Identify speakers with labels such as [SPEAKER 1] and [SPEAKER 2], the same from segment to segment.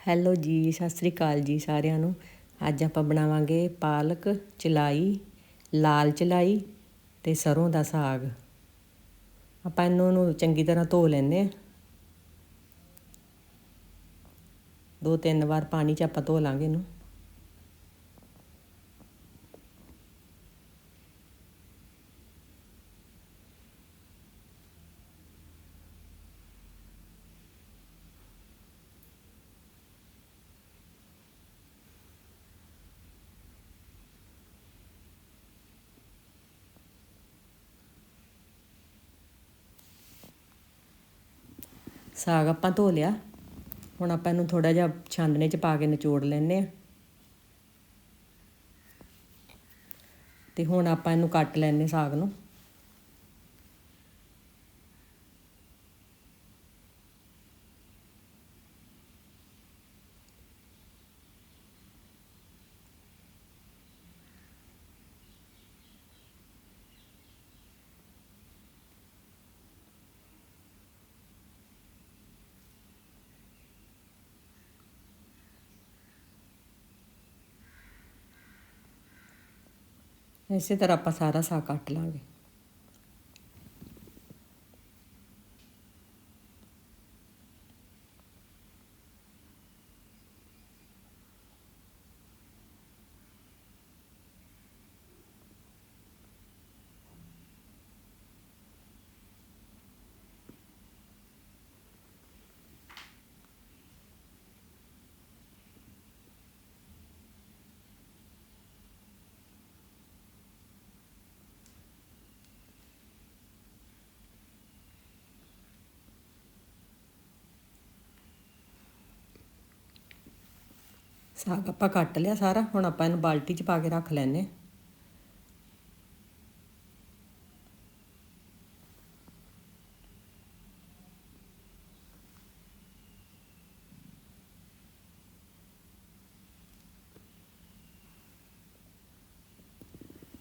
[SPEAKER 1] Hello ਜੀ, ਸਤਿ ਸ੍ਰੀ ਅਕਾਲ ਜੀ ਸਾਰਿਆਂ ਨੂੰ। ਅੱਜ ਆਪਾਂ ਬਣਾਵਾਂਗੇ ਪਾਲਕ ਚਲਾਈ, ਲਾਲ ਚਲਾਈ ਤੇ ਸਰੋਂ ਦਾ ਸਾਗ। ਆਪਾਂ ਇਹਨਾਂ ਨੂੰ ਚੰਗੀ ਤਰ੍ਹਾਂ ਧੋ ਲੈਂਦੇ ਆ ਦੋ ਤਿੰਨ ਵਾਰ ਪਾਣੀ 'ਚ ਆਪਾਂ ਧੋ ਲਾਂਗੇ ਇਹਨੂੰ। ਸਾਗ ਆਪਾਂ ਧੋ ਲਿਆ। ਹੁਣ ਆਪਾਂ ਇਹਨੂੰ ਥੋੜਾ ਜਿਹਾ ਛਾਨਣੇ 'ਚ ਪਾ ਕੇ ਨਿਚੋੜ ਲੈਨੇ ਆ ਤੇ ਹੁਣ ਆਪਾਂ ਇਹਨੂੰ ਕੱਟ ਲੈਨੇ ਸਾਗ ਨੂੰ। ਇਸੇ ਤਰ੍ਹਾਂ ਆਪਾਂ ਸਾਰਾ ਸਾਗ ਕੱਟ ਲਾਂਗੇ। ਸਾਗ ਆਪਾਂ ਕੱਟ ਲਿਆ ਸਾਰਾ, ਹੁਣ ਆਪਾਂ ਇਹਨੂੰ ਬਾਲਟੀ 'ਚ ਪਾ ਕੇ ਰੱਖ ਲੈਨੇ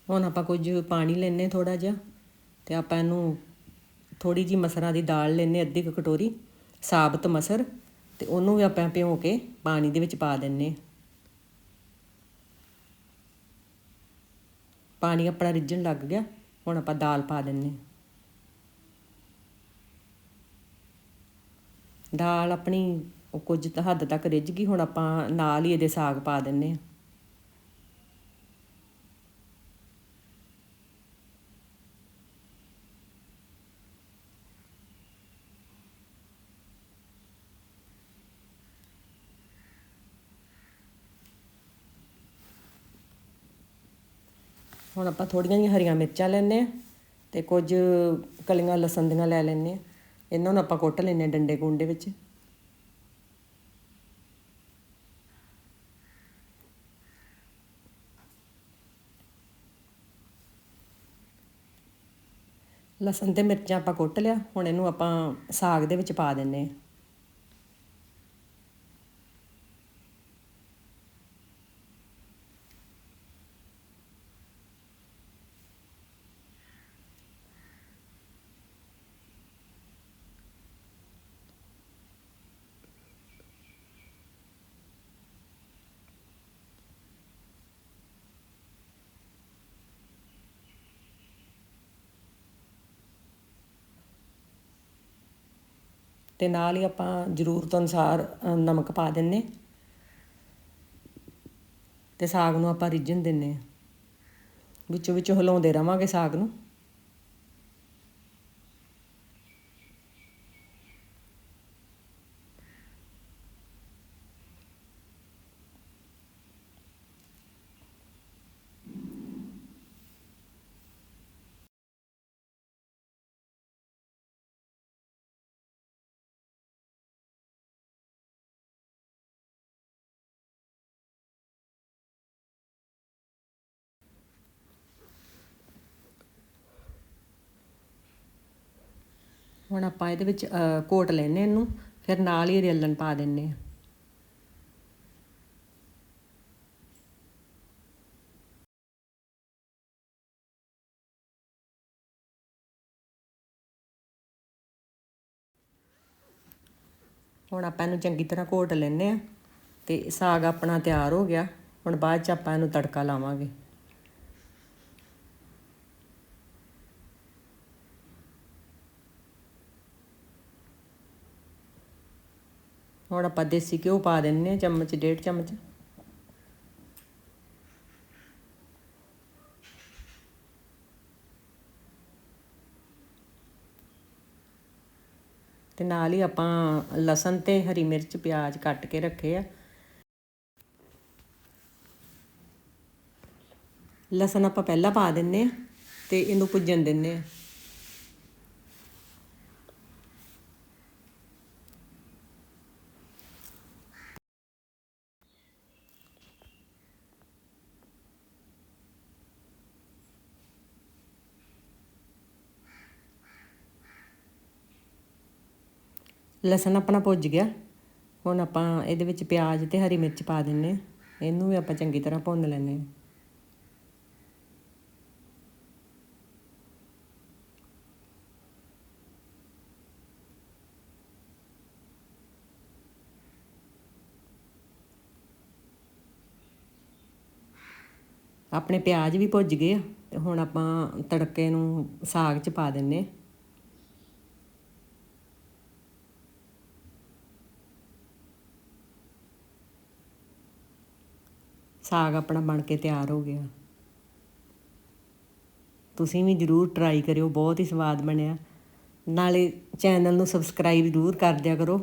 [SPEAKER 1] ਹੁਣ ਆਪਾਂ ਕੁਝ ਪਾਣੀ ਲੈਨੇ ਥੋੜਾ ਜਿਹਾ ਤੇ ਆਪਾਂ ਇਹਨੂੰ ਥੋੜੀ ਜੀ ਮਸਰਾਂ ਦੀ ਦਾਲ ਲੈਨੇ ਅੱਧੀ ਕੁ ਕਟੋਰੀ, ਸਾਬਤ ਮਸਰ ਤੇ ਉਹਨੂੰ ਵੀ ਆਪਾਂ ਭਿਓ ਕੇ ਪਾਣੀ ਦੇ ਵਿੱਚ ਪਾ ਦਿੰਨੇ ਪਾਣੀ ਆਪਣਾ ਰਿੱਝਣ ਲੱਗ ਗਿਆ, ਹੁਣ ਆਪਾਂ ਦਾਲ ਪਾ ਦਿੰਨੇ ਦਾਲ ਆਪਣੀ ਕੁਝ ਹੱਦ ਤੱਕ ਰਿੱਝ ਗਈ, ਹੁਣ ਆਪਾਂ ਨਾਲ ਹੀ ਇਹਦੇ ਸਾਗ ਪਾ ਦਿੰਨੇ ਆ ਹੁਣ ਆਪਾਂ ਥੋੜੀਆਂ ਜਿਹੀਆਂ ਹਰੀਆਂ ਮਿਰਚਾਂ ਲੈਣੇ ਆ ਤੇ ਕੁਝ ਕਲੀਆਂ ਲਸਣ ਦੀਆਂ ਲੈ ਲੈਣੇ ਆ ਇਹਨਾਂ ਨੂੰ ਆਪਾਂ ਕੁੱਟ ਲੈਣੇ ਡੰਡੇ ਗੁੰਡੇ ਵਿੱਚ। ਲਸਣ ਤੇ ਮਿਰਚਾਂ ਆਪਾਂ ਕੁੱਟ ਲਿਆ। ਹੁਣ ਇਹਨੂੰ ਆਪਾਂ ਸਾਗ ਦੇ ਵਿੱਚ ਪਾ ਦਿੰਨੇ ਆ ਤੇ ਨਾਲ ਹੀ ਆਪਾਂ ਜ਼ਰੂਰਤ ਅਨੁਸਾਰ ਨਮਕ ਪਾ ਦਿੰਨੇ ਤੇ ਸਾਗ ਨੂੰ ਆਪਾਂ ਰਿੱਝਣ ਦਿੰਨੇ ਵਿੱਚੋਂ ਵਿੱਚੋਂ ਹਿਲਾਉਂਦੇ ਰਵਾਂਗੇ ਸਾਗ ਨੂੰ। ਹੁਣ ਆਪਾਂ ਇਹਦੇ ਵਿੱਚ ਕੋਟ ਲੈਨੇ ਇਹਨੂੰ, ਫਿਰ ਨਾਲ ਹੀ ਰੇਲਣ ਪਾ ਦਿੰਨੇ ਆ ਹੁਣ ਆਪਾਂ ਇਹਨੂੰ ਚੰਗੀ ਤਰ੍ਹਾਂ ਘੋਟ ਲੈਨੇ ਆ ਤੇ ਸਾਗ ਆਪਣਾ ਤਿਆਰ ਹੋ ਗਿਆ। ਹੁਣ ਬਾਅਦ ਚ ਆਪਾਂ ਇਹਨੂੰ ਤੜਕਾ ਲਾਵਾਂਗੇ। ਹੁਣ ਆਪਾਂ ਦੇਸੀ ਘਿਓ ਪਾ ਦਿੰਨੇ ਆ ਚਮਚ, ਡੇਢ ਚਮਚ। ਤੇ ਨਾਲ ਹੀ ਆਪਾਂ ਲਸਣ ਤੇ ਹਰੀ ਮਿਰਚ, ਪਿਆਜ਼ ਕੱਟ ਕੇ ਰੱਖੇ ਆ। ਲਸਣ ਆਪਾਂ ਪਹਿਲਾਂ ਪਾ ਦਿੰਨੇ ਆ ਤੇ ਇਹਨੂੰ ਭੁੱਜਣ ਦਿੰਨੇ ਆ। ਲਸਣ ਆਪਣਾ ਭੁੱਜ ਗਿਆ। ਹੁਣ ਆਪਾਂ ਇਹਦੇ ਵਿੱਚ ਪਿਆਜ਼ ਤੇ ਹਰੀ ਮਿਰਚ ਪਾ ਦਿੰਨੇ ਆ। ਇਹਨੂੰ ਵੀ ਆਪਾਂ ਚੰਗੀ ਤਰ੍ਹਾਂ ਭੁੰਨ ਲੈਨੇ ਆ। ਆਪਣੇ ਪਿਆਜ਼ ਵੀ ਭੁੱਜ ਗਏ ਆ। ਤੇ ਹੁਣ ਆਪਾਂ ਤੜਕੇ ਨੂੰ ਸਾਗ 'ਚ ਪਾ ਦਿੰਨੇ ਸਾਗ ਆਪਣਾ ਬਣ ਕੇ ਤਿਆਰ ਹੋ ਗਿਆ। ਤੁਸੀਂ ਵੀ ਜਰੂਰ ਟਰਾਈ ਕਰਿਓ, ਬਹੁਤ ਹੀ ਸਵਾਦ ਬਣਿਆ। ਨਾਲੇ ਚੈਨਲ ਨੂੰ ਸਬਸਕ੍ਰਾਈਬ ਜ਼ਰੂਰ ਕਰ ਦਿਆ ਕਰੋ।